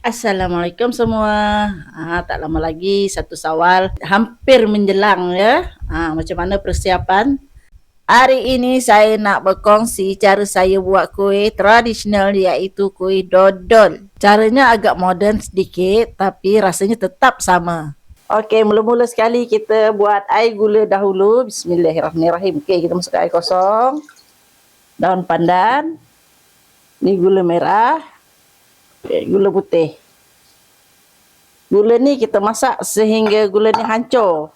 Assalamualaikum semua. Ha, tak lama lagi satu sawal hampir menjelang ya. Ha, macam mana persiapan? Hari ini saya nak berkongsi cara saya buat kuih tradisional iaitu kuih dodol. Caranya agak moden sedikit tapi rasanya tetap sama. Okey, mula-mula sekali kita buat air gula dahulu. Bismillahirrahmanirrahim. Okey, kita masukkan air kosong. Daun pandan. Ni gula merah. Okay, gula putih. Gula ni kita masak sehingga gula ni hancur.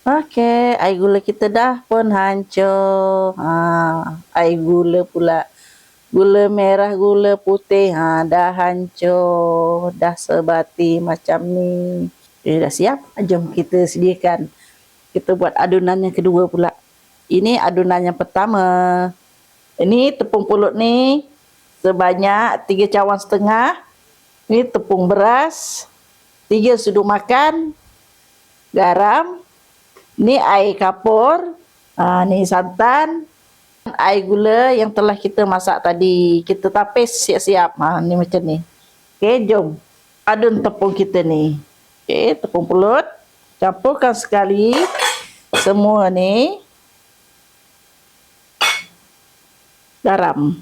Okey, air gula kita dah pun hancur. Ha, air gula pula. Gula merah, gula putih. Ha, dah hancur. Dah sebati macam ni. Okay, dah siap? Jom kita sediakan. Kita buat adunan yang kedua pula. Ini adunan yang pertama. Ini tepung pulut ni sebanyak tiga cawan setengah. Ini tepung beras. Tiga sudu makan. Garam. Ini air kapur. Ha, ni santan. Air gula yang telah kita masak tadi. Kita tapis siap-siap. Ha, ni macam ni. Okey, jom. Adun tepung kita ni. Okey, tepung pulut. Campurkan sekali. Semua ni. Garam.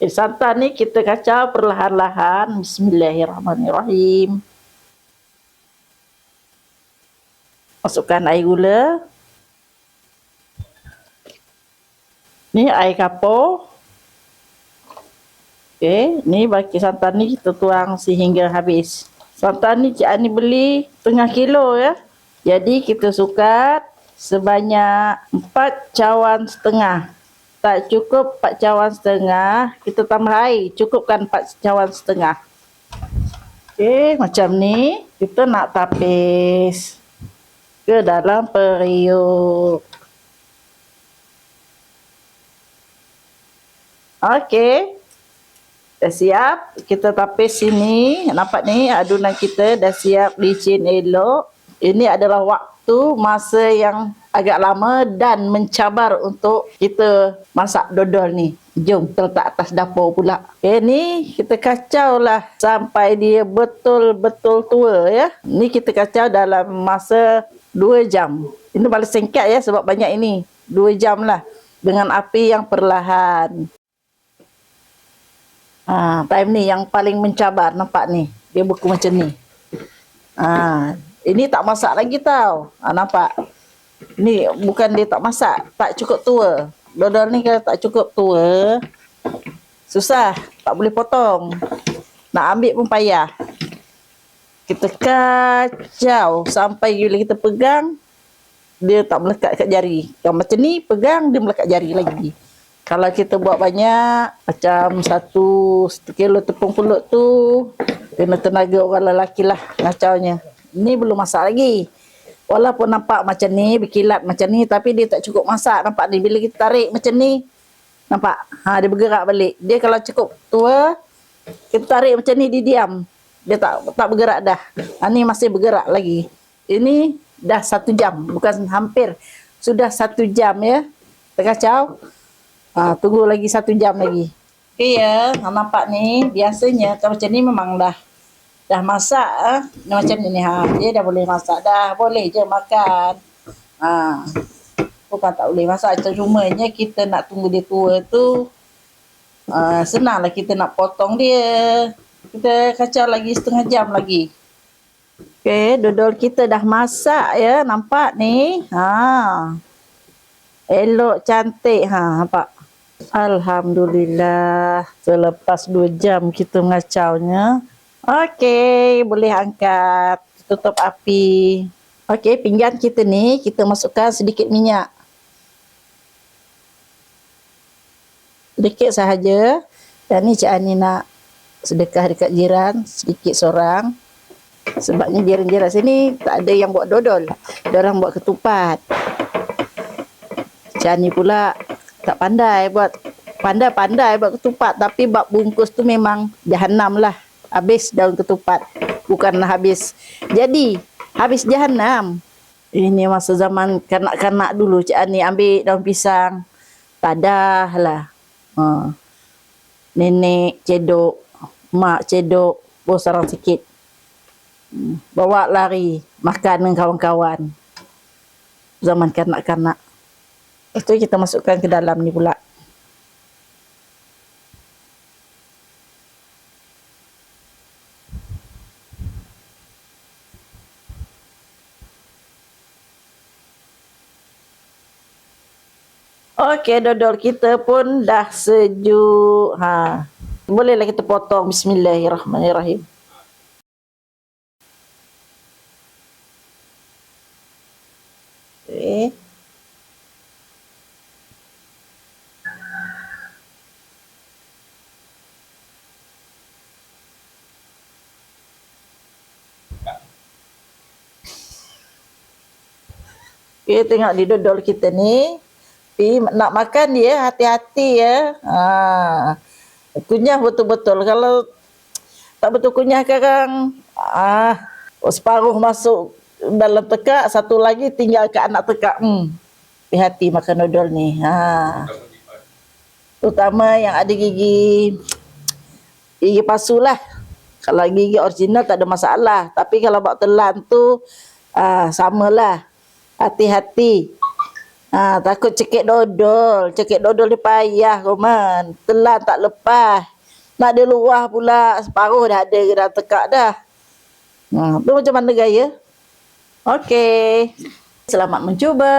Eh, santan ni kita kacau perlahan-lahan. Bismillahirrahmanirrahim. Masukkan air gula. Ni air kapur. Okey, ni baki santan ni kita tuang sehingga habis. Santan ni Cik Ani beli tengah kilo ya. Jadi kita sukat sebanyak 4 cawan setengah tak cukup 4 cawan setengah, kita tambah air. Cukupkan 4 cawan setengah. Okey, macam ni. Kita nak tapis ke dalam periuk. Okey. Dah siap. Kita tapis sini. Nampak ni adunan kita dah siap licin elok. Ini adalah waktu masa yang agak lama dan mencabar untuk kita masak dodol ni. Jom kita letak atas dapur pula. Okay, ni kita kacau lah sampai dia betul-betul tua ya. Ni kita kacau dalam masa 2 jam. Ini paling singkat ya sebab banyak ini. 2 jam lah dengan api yang perlahan. Ha, time ni yang paling mencabar nampak ni. Dia buku macam ni. Ha, ini tak masak lagi tau. Ha, nampak? Ni bukan dia tak masak, tak cukup tua. Dodol ni kalau tak cukup tua, susah, tak boleh potong. Nak ambil pun payah. Kita kacau sampai bila kita pegang, dia tak melekat kat jari. Kalau macam ni, pegang, dia melekat jari lagi. Kalau kita buat banyak, macam satu, satu kilo tepung pulut tu, kena tenaga orang lelaki lah ngacaunya. Ini belum masak lagi walaupun nampak macam ni berkilat macam ni tapi dia tak cukup masak. Nampak ni bila kita tarik macam ni nampak? Ha dia bergerak balik. Dia kalau cukup tua kita tarik macam ni dia diam. Dia tak tak bergerak dah. Ha, ni masih bergerak lagi. Ini dah satu jam bukan hampir. Sudah satu jam ya? Terkacau ha, tunggu lagi satu jam lagi. Okay ya, nampak ni. Biasanya kalau macam ni memang dah dah masak ha? macam ni ha. Dia dah boleh masak dah boleh je makan. Ha. Bukan tak boleh masak cumanya kita nak tunggu dia tua tu uh, senanglah kita nak potong dia. Kita kacau lagi setengah jam lagi. Okey dodol kita dah masak ya nampak ni? Ha. Elok cantik ha nampak? Alhamdulillah selepas 2 jam kita mengacaunya Okey, boleh angkat. Tutup api. Okey, pinggan kita ni kita masukkan sedikit minyak. Sedikit sahaja. Dan ni Cik Ani nak sedekah dekat jiran sedikit seorang. Sebabnya jiran-jiran sini tak ada yang buat dodol. Diorang buat ketupat. Cik Ani pula tak pandai buat pandai-pandai buat ketupat tapi bab bungkus tu memang jahanam lah habis daun ketupat bukan habis jadi habis jahanam ini masa zaman kanak-kanak dulu Cik Ani ambil daun pisang tadah lah ha. nenek cedok, mak cedok, bos sarang sikit. Hmm, Bawa lari makan dengan kawan-kawan. Zaman kanak-kanak. Itu kita masukkan ke dalam ni pula. Okey, dodol kita pun dah sejuk. Ha. Bolehlah kita potong. Bismillahirrahmanirrahim. Okay. Okay, tengok di dodol kita ni. Pi nak makan dia hati-hati ya. Ha. Kunyah betul-betul. Kalau tak betul kunyah sekarang, ah, separuh masuk dalam tekak, satu lagi tinggal ke anak tekak. Hmm. Hati-hati makan dodol ni. Ha. Terutama yang ada gigi gigi palsu lah. Kalau gigi original tak ada masalah. Tapi kalau buat telan tu, ah, samalah. Hati-hati. Ha, takut cekik dodol. Cekik dodol dia payah Roman. Telan tak lepas. Nak dia luah pula. Separuh dah ada dah tekak dah. Ha, tu macam mana gaya? Okey. Selamat mencuba.